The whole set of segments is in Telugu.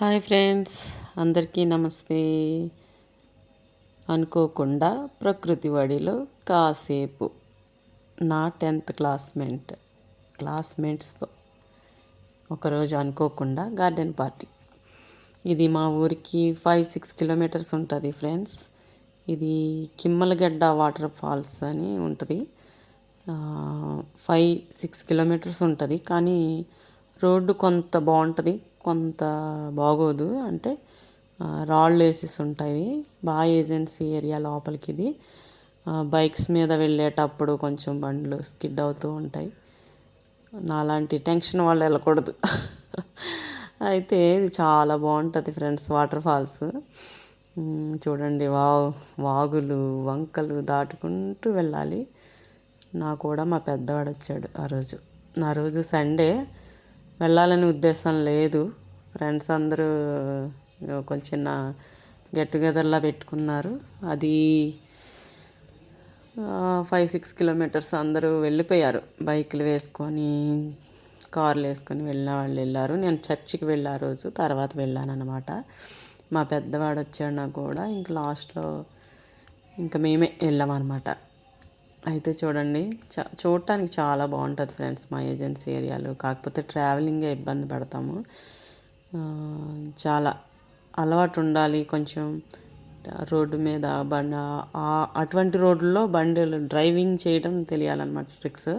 హాయ్ ఫ్రెండ్స్ అందరికీ నమస్తే. అనుకోకుండా ప్రకృతి వడిలో కాసేపు నా టెన్త్ క్లాస్మేట్ క్లాస్మేట్స్తో ఒకరోజు అనుకోకుండా గార్డెన్ పార్టీ. ఇది మా ఊరికి ఫైవ్ సిక్స్ కిలోమీటర్స్ ఉంటుంది ఫ్రెండ్స్. ఇది కిమ్మలగడ్డ వాటర్ ఫాల్స్ అని ఉంటుంది. ఫైవ్ సిక్స్ కిలోమీటర్స్ ఉంటుంది. కానీ రోడ్డు కొంత బాగుంటుంది. కొంత బాగోదు. అంటే రాళ్ళు వేసేసి ఉంటాయి. బాగా ఏజెన్సీ ఏరియా లోపలికి ఇది బైక్స్ మీద వెళ్ళేటప్పుడు కొంచెం బండ్లు స్కిడ్ అవుతూ ఉంటాయి. నాలాంటి టెన్షన్ వాళ్ళు వెళ్ళకూడదు. అయితే ఇది చాలా బాగుంటుంది ఫ్రెండ్స్ వాటర్ ఫాల్స్. చూడండి వా వాగులు వంకలు దాటుకుంటూ వెళ్ళాలి. నా కూడా మా పెద్దవాడు వచ్చాడు ఆ రోజు. నా రోజు సండే. వెళ్ళాలని ఉద్దేశం లేదు. ఫ్రెండ్స్ అందరూ కొంచెం చిన్న గెట్ టుగెదర్లా పెట్టుకున్నారు. అది ఫైవ్ సిక్స్ కిలోమీటర్స్ అందరూ వెళ్ళిపోయారు. బైకులు వేసుకొని కార్లు వేసుకొని వెళ్ళిన వాళ్ళు వెళ్ళారు. నేను చర్చికి వెళ్ళా రోజు తర్వాత వెళ్ళాను అనమాట మా పెద్దవాడు వచ్చాడు నాకు కూడా. ఇంక లాస్ట్లో ఇంకా మేమే వెళ్ళామన్నమాట. అయితే చూడండి చ చూడటానికి చాలా బాగుంటుంది ఫ్రెండ్స్ మా ఏజెన్సీ ఏరియాలో. కాకపోతే ట్రావెలింగే ఇబ్బంది పడతాము. చాలా అలవాటు ఉండాలి కొంచెం. రోడ్డు మీద బండి అటువంటి రోడ్లలో బండిలు డ్రైవింగ్ చేయడం తెలియాలన్నమాట ట్రిక్స్.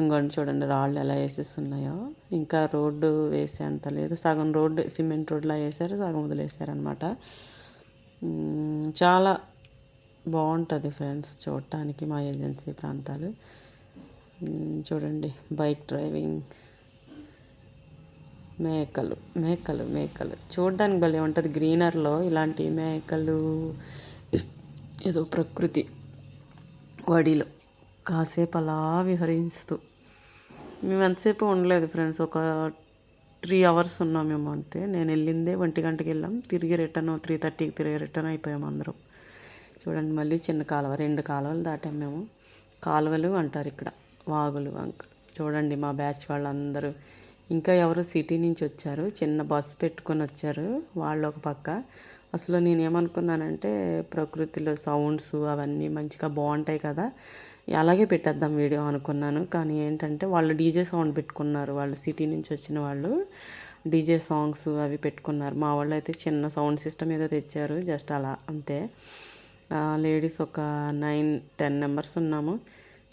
ఇంకోటి చూడండి రాళ్ళు ఎలా వేసేస్తున్నాయో. ఇంకా రోడ్డు వేసేంత లేదు. సగం రోడ్డు సిమెంట్ రోడ్లా వేసారు సగం వదిలేసారనమాట చాలా బాగుంటుంది ఫ్రెండ్స్ చూడటానికి మా ఏజెన్సీ ప్రాంతాలు. చూడండి బైక్ డ్రైవింగ్. మేకలు మేకలు మేకలు. చూడడానికి భలే ఉంటుంది గ్రీనర్లో ఇలాంటి మేకలు. ఏదో ప్రకృతి వడిలో. కాసేపు అలా విహరిస్తూ. మేము ఎంతసేపు ఉండలేదు ఫ్రెండ్స్ ఒక త్రీ అవర్స్ ఉన్నాం మేము అంతే. నేను వెళ్ళిందే ఒంటి గంటకి వెళ్ళాం. తిరిగి రిటర్న్ త్రీ థర్టీకి తిరిగి రిటర్న్ అయిపోయాం అందరం. చూడండి మళ్ళీ చిన్న కాలువ రెండు కాలువలు దాటాం మేము. కాలువలు అంటారు ఇక్కడ వాగులు వంక. చూడండి మా బ్యాచ్ వాళ్ళందరూ. ఇంకా ఎవరు సిటీ నుంచి వచ్చారు చిన్న బస్సు పెట్టుకొని వచ్చారు వాళ్ళు ఒక పక్క. అసలు నేను ఏమనుకున్నానంటే ప్రకృతిలో సౌండ్స్ అవన్నీ మంచిగా బాగుంటాయి కదా అలాగే పెట్టేద్దాం వీడియో అనుకున్నాను. కానీ ఏంటంటే వాళ్ళు డీజే సౌండ్ పెట్టుకున్నారు వాళ్ళు సిటీ నుంచి వచ్చిన వాళ్ళు డీజే సాంగ్స్ అవి పెట్టుకున్నారు. మా వాళ్ళు అయితే చిన్న సౌండ్ సిస్టమ్ ఏదో తెచ్చారు జస్ట్ అలా అంతే. లేడీస్ ఒక నైన్ టెన్ నెంబర్స్ ఉన్నాము.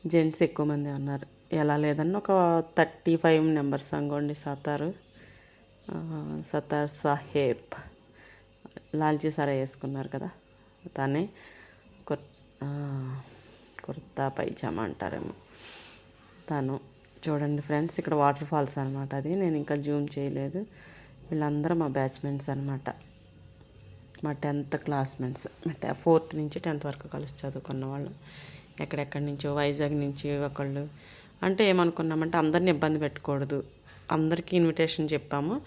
జెంట్స్ ఎక్కువ మంది ఉన్నారు. ఎలా లేదన్న ఒక థర్టీ ఫైవ్ నెంబర్స్ అనుకోండి సతారు సతార్ సాహేబ్. లాల్చీ సారా వేసుకున్నారు కదా. తనే కుర్ కుర్తా పైజామా అంటారేమో. తను. చూడండి ఫ్రెండ్స్ ఇక్కడ వాటర్ ఫాల్స్ అనమాట అది. నేను ఇంకా జూమ్ చేయలేదు. వీళ్ళందరూ మా బ్యాచ్మెంట్స్ అనమాట మా టెన్త్ క్లాస్మేట్స్ ఫోర్త్ నుంచి టెన్త్ వరకు కలిసి చదువుకున్న వాళ్ళు. ఎక్కడెక్కడి నుంచో వైజాగ్ నుంచి ఒకళ్ళు. అంటే ఏమనుకున్నామంటే అందరిని ఇబ్బంది పెట్టకూడదు. అందరికీ ఇన్విటేషన్ చెప్పాము.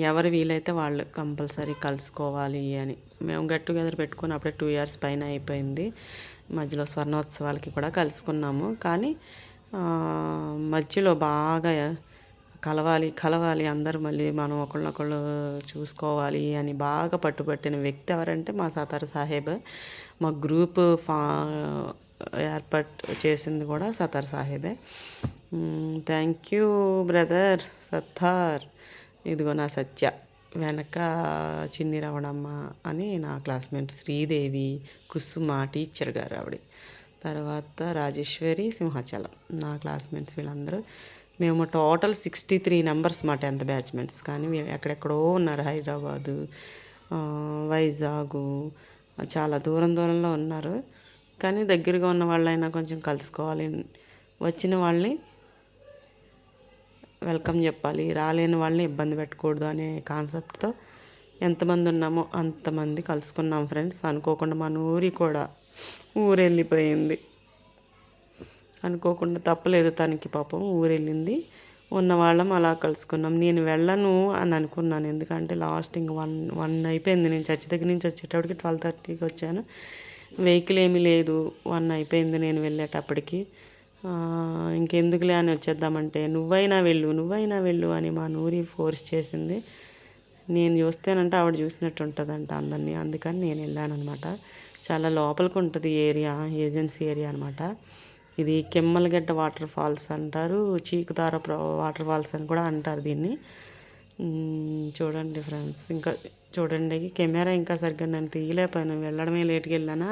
ఎవరు వీలైతే వాళ్ళు కంపల్సరీ కలుసుకోవాలి అని. మేము గెట్ టుగెదర్ పెట్టుకుని అప్పుడే టూ ఇయర్స్ పైన అయిపోయింది. మధ్యలో స్వర్ణోత్సవాలకి కూడా కలుసుకున్నాము. కానీ మధ్యలో బాగా కలవాలి కలవాలి అందరూ మళ్ళీ మనం ఒకళ్ళొకళ్ళు చూసుకోవాలి అని బాగా పట్టుబట్టిన వ్యక్తి ఎవరంటే మా సతార్ సాహెబ్. మా గ్రూప్ ఫా ఏర్పాటు చేసింది కూడా Sattar సాహెబే. Thank you brother Sattar. ఇదిగో నా సత్య. వెనక చిన్ని రవణమ్మ అని నా క్లాస్మేట్ శ్రీదేవి కుసుమ టీచర్ గారు ఆవిడ. తర్వాత రాజేశ్వరి సింహాచలం. నా క్లాస్మేట్స్ వీళ్ళందరూ మేము టోటల్ సిక్స్టీ త్రీ నెంబర్స్ మా టెన్త్ బ్యాచ్మెంట్స్ కానీ ఎక్కడెక్కడో ఉన్నారు. హైదరాబాదు వైజాగ్ వైజాగు చాలా దూరం దూరంలో ఉన్నారు. కానీ దగ్గరగా ఉన్న వాళ్ళైనా కొంచెం కలుసుకోవాలి. వచ్చిన వాళ్ళని వెల్కమ్ చెప్పాలి. రాలేని వాళ్ళని ఇబ్బంది పెట్టకూడదు అనే కాన్సెప్ట్తో ఎంతమంది ఉన్నామో అంతమంది కలుసుకున్నాం ఫ్రెండ్స్ అనుకోకుండా మన ఊరి కూడా ఊరు వెళ్ళిపోయింది అనుకోకుండా తప్పలేదు తనకి పాపం ఊరెళ్ళింది. ఉన్న వాళ్ళం అలా కలుసుకున్నాం. నేను వెళ్ళను అని అనుకున్నాను. ఎందుకంటే లాస్ట్ ఇంక వన్ వన్ అయిపోయింది. నేను చర్చి దగ్గర నుంచి వచ్చేటప్పటికి ట్వెల్వ్ థర్టీకి వచ్చాను. వెహికల్ ఏమీ లేదు. వన్ అయిపోయింది నేను వెళ్ళేటప్పటికి. ఇంకెందుకులే అని వచ్చేద్దామంటే నువ్వైనా వెళ్ళు నువ్వైనా వెళ్ళు అని మా నూరి ఫోర్స్ చేసింది. నేను చూస్తేనంటే ఆవిడ చూసినట్టు ఉంటుందంట అందరినీ. అందుకని నేను వెళ్ళాను అనమాట చాలా లోపలికి ఉంటుంది ఏరియా ఏజెన్సీ ఏరియా అనమాట ఇది కెమ్మలగడ్డ వాటర్ ఫాల్స్ అంటారు చీకుతార వాటర్ ఫాల్స్ అని కూడా అంటారు దీన్ని. చూడండి ఫ్రెండ్స్ ఇంకా చూడండి కెమెరా ఇంకా సరిగ్గా నేను తీయలేకపోయాను. వెళ్ళడమే లేట్కి వెళ్ళానా?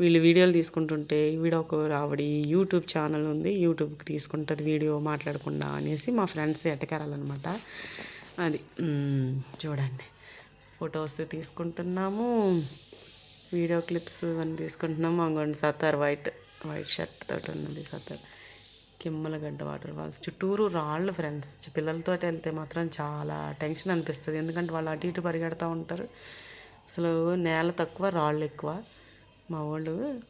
వీళ్ళు వీడియోలు తీసుకుంటుంటే వీడియో ఒక ఆవిడ యూట్యూబ్ ఛానల్ ఉంది యూట్యూబ్కి తీసుకుంటుంది వీడియో మాట్లాడకుండా అనేసి మా ఫ్రెండ్స్ ఎట్టకారాలన్నమాట అది చూడండి. ఫొటోస్ తీసుకుంటున్నాము వీడియో క్లిప్స్ అన్నీ తీసుకుంటున్నాము. అంగండి సత్తార్ వైట్. వైట్ షర్ట్ తోటి ఉన్నది సత్తార్. కిమ్మలగడ్డ water falls. చుట్టూరు రాళ్ళు ఫ్రెండ్స్ పిల్లలతో వెళ్తే మాత్రం చాలా టెన్షన్ అనిపిస్తుంది. ఎందుకంటే వాళ్ళు అటు ఇటు పరిగెడుతూ ఉంటారు. అసలు నేల తక్కువ రాళ్ళు ఎక్కువ. మా వాళ్ళు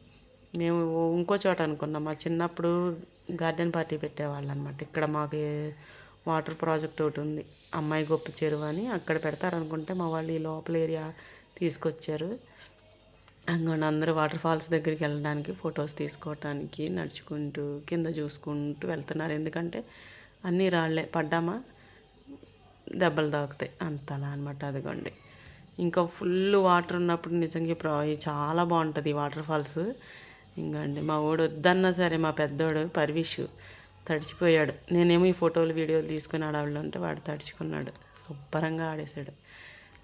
మేము ఇంకో చోట అనుకున్నాం. మా చిన్నప్పుడు గార్డెన్ పార్టీ పెట్టేవాళ్ళు అనమాట ఇక్కడ మాకు వాటర్ ప్రాజెక్ట్ ఒకటి ఉంది. అమ్మాయి గొప్ప చెరువు అని అక్కడ పెడతారనుకుంటే మా వాళ్ళు ఈ లోపల ఏరియా తీసుకొచ్చారు. అంగండి అందరూ వాటర్ ఫాల్స్ దగ్గరికి వెళ్ళడానికి ఫొటోస్ తీసుకోవటానికి నడుచుకుంటూ కింద చూసుకుంటూ వెళ్తున్నారు. ఎందుకంటే అన్నీ రాళ్ళే పడ్డామా? దెబ్బలు తాకుతాయి. అంతలా అనమాట అదిగోండి. ఇంకా ఫుల్ వాటర్ ఉన్నప్పుడు నిజంగా ప్రా చాలా బాగుంటుంది వాటర్ ఫాల్స్. ఇంకండి మా వాడు వద్దన్నా సరే మా పెద్దోడు పర్విష్ తడిచిపోయాడు. నేనేమో ఈ ఫోటోలు వీడియోలు తీసుకుని ఆడవాళ్ళు ఉంటే వాడు తడుచుకున్నాడు. శుభ్రంగా ఆడేశాడు.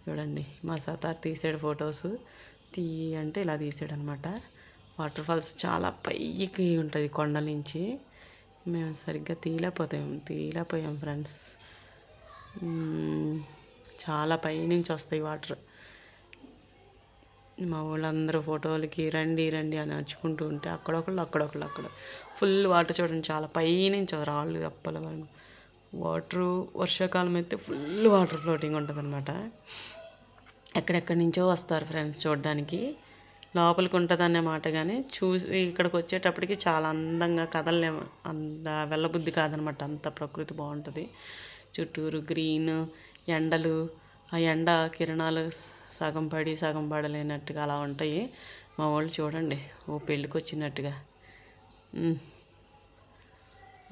చూడండి మా సతార్ తీసాడు ఫొటోస్. తీ అంటే ఇలా తీసాడు అనమాట వాటర్ ఫాల్స్ చాలా పైకి ఉంటుంది కొండ నుంచి. మేము సరిగ్గా తీయలేకపోతాం తీయలేకపోయాం ఫ్రెండ్స్. చాలా పైనుంచి వస్తాయి వాటర్. మా వాళ్ళందరూ ఫోటోలకి రండి రండి అని నచ్చుకుంటూ ఉంటే అక్కడొకళ్ళు అక్కడొకళ్ళు అక్కడ ఫుల్ వాటర్ చూడండి చాలా పైనుంచి రాళ్ళు అప్పల వాటరు వర్షాకాలం అయితే ఫుల్ వాటర్ ఫ్లోటింగ్ ఉంటుంది అనమాట ఎక్కడెక్కడి నుంచో వస్తారు ఫ్రెండ్స్ చూడడానికి. లోపలికి ఉంటుంది అనే మాట కానీ చూసి ఇక్కడికి వచ్చేటప్పటికి చాలా అందంగా కదలలేము అంత వెళ్ళబుద్ధి కాదనమాట. అంత ప్రకృతి బాగుంటుంది. చుట్టూరు గ్రీన్ ఎండలు ఆ ఎండ కిరణాలు సగం పడి సగం పడలేనట్టుగా అలా ఉంటాయి. మా వాళ్ళు చూడండి ఓ పెళ్ళికి వచ్చినట్టుగా.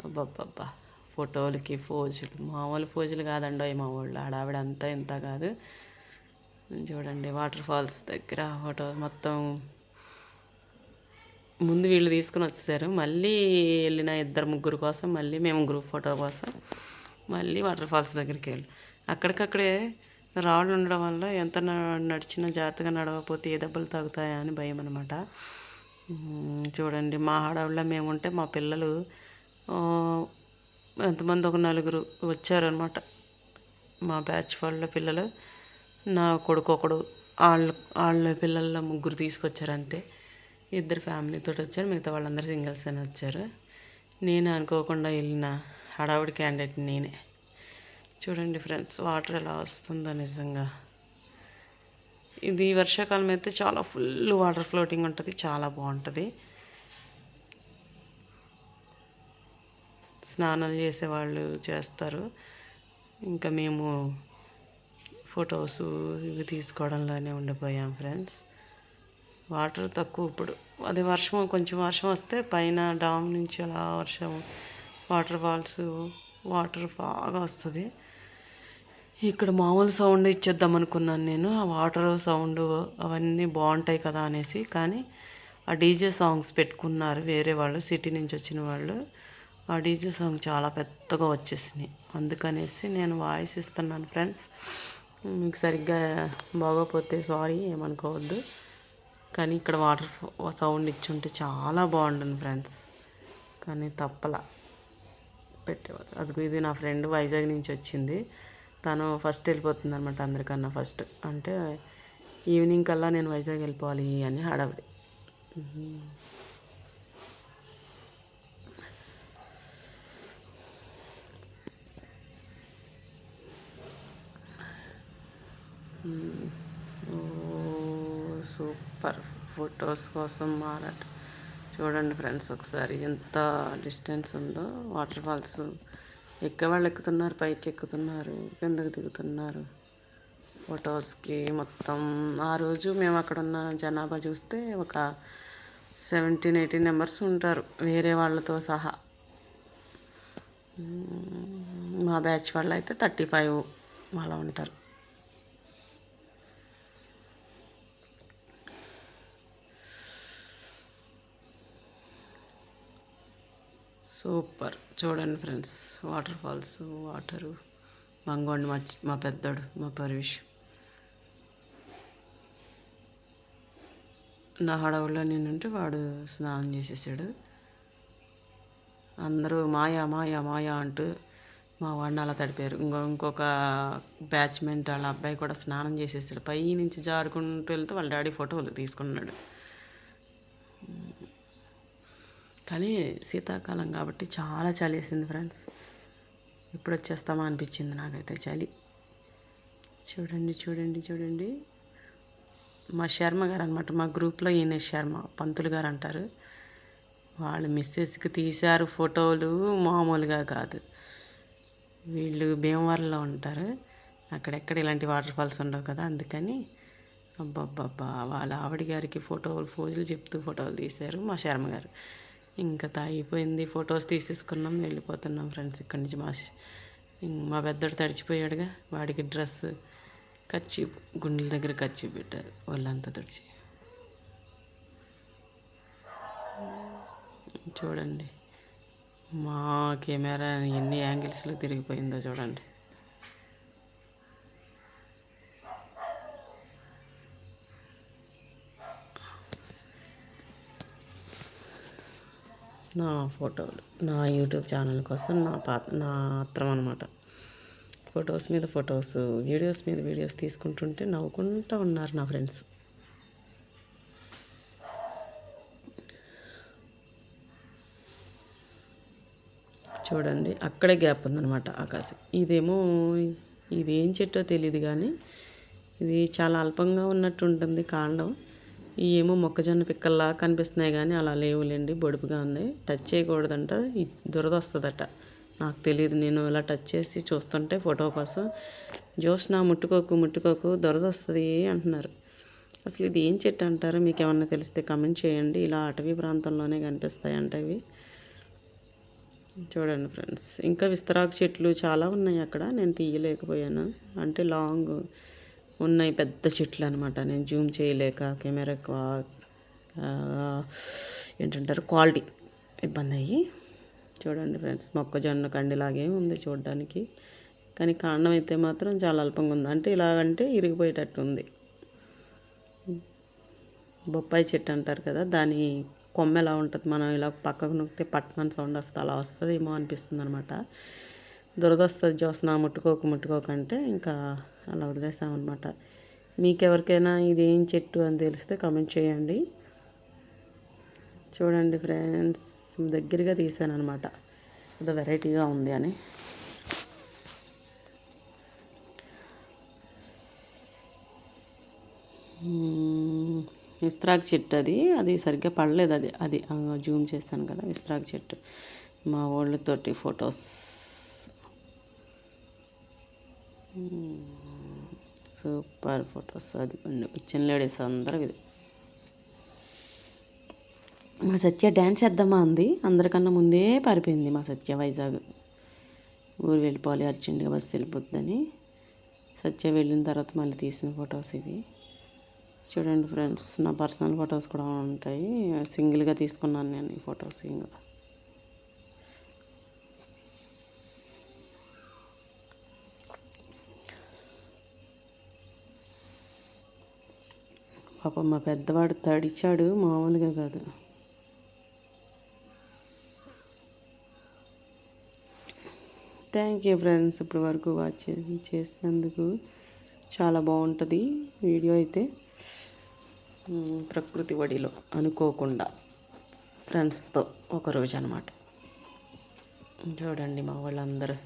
అబ్బబ్బబ్బా. ఫోటోలకి ఫోజులు మామూలు ఫోజులు కాదండి మా వాళ్ళు. ఆడావిడ అంతా ఇంత కాదు. చూడండి వాటర్ ఫాల్స్ దగ్గర ఫోటో మొత్తం ముందు వీళ్ళు తీసుకుని వచ్చేసారు. మళ్ళీ వెళ్ళిన ఇద్దరు ముగ్గురు కోసం మళ్ళీ మేము గ్రూప్ ఫోటో కోసం మళ్ళీ వాటర్ ఫాల్స్ దగ్గరికి వెళ్ళి. అక్కడికక్కడే రాళ్ళు ఉండడం వల్ల ఎంత నడిచినా జాగ్రత్తగా నడవకపోతే ఏ దెబ్బలు తాగుతాయా అని భయం అనమాట చూడండి మా హడావుల్లో మేముంటే మా పిల్లలు ఎంతమంది ఒక నలుగురు వచ్చారనమాట మా బ్యాచ్ వాళ్ళ పిల్లలు. నా కొడుకు ఒకడు వాళ్ళ వాళ్ళ పిల్లల ముగ్గురు తీసుకొచ్చారు అంతే. ఇద్దరు ఫ్యామిలీతో వచ్చారు మిగతా వాళ్ళందరూ సింగిల్స్ అని వచ్చారు. నేను అనుకోకుండా వెళ్ళిన హడావుడి క్యాండిడేట్ నేనే. చూడండి ఫ్రెండ్స్ వాటర్ ఎలా వస్తుందో నిజంగా. ఇది వర్షాకాలం అయితే చాలా ఫుల్ వాటర్ ఫ్లోటింగ్ ఉంటుంది చాలా బాగుంటుంది. స్నానాలు చేసేవాళ్ళు చేస్తారు. ఇంకా మేము ఫొటోస్ ఇవి తీసుకోవడంలోనే ఉండిపోయాం ఫ్రెండ్స్. వాటర్ తక్కువ ఇప్పుడు. అది వర్షం కొంచెం వర్షం వస్తే పైన డామ్ నుంచి అలా వర్షం వాటర్ ఫాల్స్ వాటర్ బాగా వస్తుంది. ఇక్కడ మామూలు సౌండ్ ఇచ్చేద్దాం అనుకున్నాను నేను. ఆ వాటర్ సౌండ్ అవన్నీ బాగుంటాయి కదా అనేసి. కానీ ఆ డీజే సాంగ్స్ పెట్టుకున్నారు వేరే వాళ్ళు సిటీ నుంచి వచ్చిన వాళ్ళు. ఆ డీజే సాంగ్ చాలా పెద్దగా వచ్చేసినాయి. అందుకనేసి నేను వాయిస్ ఇస్తున్నాను ఫ్రెండ్స్. మీకు సరిగ్గా బాగోపోతే సారీ ఏమనుకోవద్దు. కానీ ఇక్కడ వాటర్ సౌండ్ ఇచ్చుంటే చాలా బాగుంటుంది ఫ్రెండ్స్. కానీ తప్పల. పెట్టేవచ్చు అది ఇది నా ఫ్రెండ్ వైజాగ్ నుంచి వచ్చింది. తను ఫస్ట్ వెళ్ళిపోతుంది అనమాట అందరికన్నా ఫస్ట్. అంటే ఈవినింగ్ కల్లా నేను వైజాగ్ వెళ్ళిపోవాలి అని హడావిడి. సూపర్. ఫొటోస్ కోసం మారట. చూడండి ఫ్రెండ్స్ ఒకసారి ఎంత డిస్టెన్స్ ఉందో. Waterfalls. ఎక్కేవాళ్ళు ఎక్కుతున్నారు పైకి ఎక్కుతున్నారు కిందకి దిగుతున్నారు. ఫొటోస్కి మొత్తం. ఆ రోజు మేము అక్కడ ఉన్న జనాభా చూస్తే ఒక సెవెంటీన్ ఎయిటీన్ మెంబర్స్ ఉంటారు వేరే వాళ్ళతో సహా. మా బ్యాచ్ వాళ్ళు అయితే థర్టీ ఫైవ్ అలా ఉంటారు. సూపర్. చూడండి ఫ్రెండ్స్ వాటర్ ఫాల్స్ వాటరు. మంగోండి మా మా పెద్దోడు మా పరవేష్. నా హడవుల్లో నేనుంటే వాడు స్నానం చేసేసాడు. అందరూ మాయా మాయా మాయా అంటూ మా వాడిని అలా తడిపారు. ఇంకో ఇంకొక బ్యాచ్మెంట్ వాళ్ళ అబ్బాయి కూడా స్నానం చేసేసాడు. పై నుంచి జారుకుంటూ వెళ్తే వాళ్ళ డాడీ ఫోటోలు తీసుకున్నాడు. కానీ శీతాకాలం కాబట్టి చాలా చలి వేసింది ఫ్రెండ్స్. ఎప్పుడు వచ్చేస్తామా అనిపించింది నాకైతే చలి. చూడండి చూడండి చూడండి. మా శర్మ గారు అనమాట మా గ్రూప్లో ఈయన శర్మ పంతులు గారు అంటారు. వాళ్ళు మిస్సెస్కి తీశారు ఫోటోలు మామూలుగా కాదు. వీళ్ళు భీమవరంలో ఉంటారు. అక్కడెక్కడ ఇలాంటి వాటర్ ఫాల్స్ ఉండవు కదా అందుకని అబ్బబ్బబ్బా వాళ్ళ ఆవిడ గారికి ఫోటోలు ఫోజులు చెప్తూ ఫోటోలు తీశారు మా శర్మ గారు. ఇంకా తాగిపోయింది ఫొటోస్ తీసేసుకున్నాం వెళ్ళిపోతున్నాం ఫ్రెండ్స్ ఇక్కడి నుంచి మా మా పెద్దోడు తడిచిపోయాడుగా. వాడికి డ్రెస్ ఖర్చు గుండెల దగ్గర ఖర్చు పెట్టారు వాళ్ళంతా తడిచి. చూడండి. మా కెమెరా ఎన్ని యాంగిల్స్లో తిరిగిపోయిందో చూడండి. నా ఫోటోలు నా యూట్యూబ్ ఛానల్ కోసం నా పాత నా అత్రం అనమాట ఫొటోస్ మీద ఫొటోస్ వీడియోస్ మీద వీడియోస్ తీసుకుంటుంటే నవ్వుకుంటూ ఉన్నారు నా ఫ్రెండ్స్. చూడండి అక్కడే గ్యాప్ ఉందన్నమాట ఆకాశం. ఇదేమో ఇది ఏం చెట్టో తెలియదు కానీ ఇది చాలా అల్పంగా ఉన్నట్టు ఉంటుంది కాండం. ఏమో మొక్కజొన్న పిక్కల్లా కనిపిస్తున్నాయి కానీ అలా లేవులేండి. బొడుపుగా ఉంది. టచ్ చేయకూడదంట. దురద వస్తుందట. నాకు తెలియదు నేను ఇలా టచ్ చేసి చూస్తుంటే ఫోటో కోసం జోష్న ముట్టుకోకు ముట్టుకోకు దురద వస్తుంది అంటున్నారు. అసలు ఇది ఏం చెట్టు అంటారు? మీకు ఏమన్నా తెలిస్తే కమెంట్ చేయండి. ఇలా అటవీ ప్రాంతంలోనే కనిపిస్తాయి ఇవి. చూడండి ఫ్రెండ్స్ ఇంకా విస్తరాకు చెట్లు చాలా ఉన్నాయి అక్కడ. నేను తీయలేకపోయాను. అంటే లాంగ్ ఉన్నాయి పెద్ద చెట్లు అనమాట నేను జూమ్ చేయలేక కెమెరా క్వా- ఏంటంటారు క్వాలిటీ ఇబ్బంది అయ్యి చూడండి ఫ్రెండ్స్ మొక్కజొన్న కండిలాగే ఉంది చూడడానికి. కానీ కాండం అయితే మాత్రం చాలా అల్పంగా ఉంది. అంటే ఇలాగంటే ఇరిగిపోయేటట్టు ఉంది. బొప్పాయి చెట్టు అంటారు కదా దాని కొమ్మ ఎలా ఉంటుంది? మనం ఇలా పక్కకు నొక్కితే పట్టుమని సౌండ్ వస్తుంది అలా వస్తుంది ఏమో అనిపిస్తుంది అనమాట దురద వస్తుంది జోస్న ముట్టుకోకు ముట్టుకోకంటే ఇంకా అలా వదిలేసామన్నమాట. మీకెవరికైనా ఇది ఏం చెట్టు అని తెలిస్తే కామెంట్ చేయండి. చూడండి ఫ్రెండ్స్ దగ్గరగా తీసాను అనమాట ఏదో వెరైటీగా ఉంది అని. విస్త్రాక్ చెట్టు అది. అది సరిగ్గా పడలేదు అది. అది జూమ్ చేశాను కదా విస్త్రాక్ చెట్టు. మా వాళ్ళతోటి ఫొటోస్ సూపర్ ఫొటోస్ అది కొన్ని లేడీస్ అందరూ ఇది. మా సత్య డ్యాన్స్ వేద్దామా అంది. అందరికన్నా ముందే పారిపోయింది మా సత్య వైజాగ్. ఊరు వెళ్ళిపోవాలి అర్జెంటుగా బస్సు వెళ్ళిపోద్దని. సత్య వెళ్ళిన తర్వాత మళ్ళీ తీసిన ఫొటోస్ ఇవి. చూడండి ఫ్రెండ్స్ నా పర్సనల్ ఫొటోస్ కూడా ఉంటాయి. సింగిల్గా తీసుకున్నాను నేను ఈ ఫొటోస్ ఇంకా. పాపం మా పెద్దవాడు తడిచాడు మామూలుగా కాదు. థ్యాంక్ యూ ఫ్రెండ్స్ ఇప్పటి వరకు వాచ్ చేసినందుకు చాలా బాగుంటుంది వీడియో అయితే. ప్రకృతి వడిలో అనుకోకుండా ఫ్రెండ్స్తో ఒకరోజు అనమాట చూడండి మా వాళ్ళందరూ.